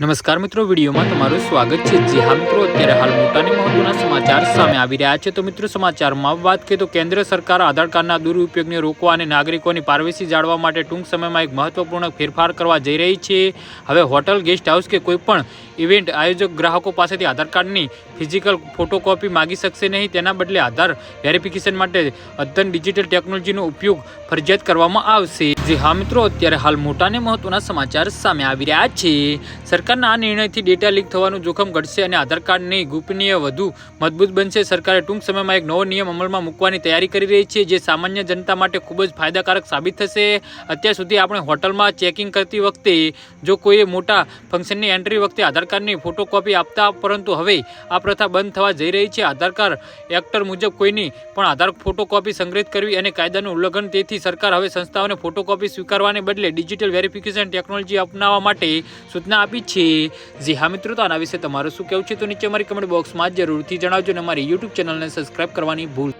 નમસ્કાર મિત્રો, વિડીયોમાં તમારું સ્વાગત છે. જી હા મિત્રો, અત્યારે હાલ મોટાની મહત્વના સમાચાર સામે આવી રહ્યા છે. તો મિત્રો, સમાચારમાં વાત કરીએ તો કેન્દ્ર સરકાર આધાર કાર્ડના દુરુપયોગને રોકવા અને નાગરિકોની પારવેસી જાળવવા માટે ટૂંક સમયમાં એક મહત્વપૂર્ણ ફેરફાર કરવા જઈ રહી છે. હવે હોટલ, ગેસ્ટ હાઉસ કે કોઈપણ ઇવેન્ટ આયોજક ગ્રાહકો પાસેથી આધાર કાર્ડની ફિઝિકલ ફોટોકોપી માગી શકશે નહીં. તેના બદલે આધાર વેરિફિકેશન માટે અદ્યતન ડિજિટલ ટેકનોલોજીનો ઉપયોગ ફરજિયાત કરવામાં આવશે. જી હા મિત્રો, અત્યારે હાલ મોટા અને મહત્વના સમાચાર સામે આવી રહ્યા છે. સરકારના આ નિર્ણયથી ડેટા લીક થવાનું જોખમ ઘટશે અને આધાર કાર્ડની ગોપનીય વધુ મજબૂત બનશે. સરકારે ટૂંક સમયમાં એક નવો નિયમ અમલમાં મૂકવાની તૈયારી કરી રહી છે, જે સામાન્ય જનતા માટે ખૂબ જ ફાયદાકારક સાબિત થશે. અત્યાર સુધી આપણે હોટલમાં ચેકિંગ કરતી વખતે, જો કોઈએ મોટા ફંક્શનની એન્ટ્રી વખતે આધાર કાર્ડની ફોટોકોપી આપતા, પરંતુ હવે આ પ્રથા બંધ થવા જઈ રહી છે. આધાર કાર્ડ એક્ટર મુજબ કોઈની પણ આધાર ફોટોકોપી સંગ્રહિત કરવી અને કાયદાનું ઉલ્લંઘન, તેથી સરકાર હવે સંસ્થાઓને ફોટોકોપી સ્વીકારવાને બદલે ડિજિટલ વેરિફિકેશન ટેકનોલોજી અપનાવવા માટે સૂચના આપી છે. જી હા મિત્રો, તો આના વિશે તમારું શું કહેવું છે? તો નીચે અમારી કમેન્ટ બોક્સમાં જરૂરથી જણાવજો અને અમારી યુટ્યુબ ચેનલને સબસ્ક્રાઇબ કરવાની ભૂલ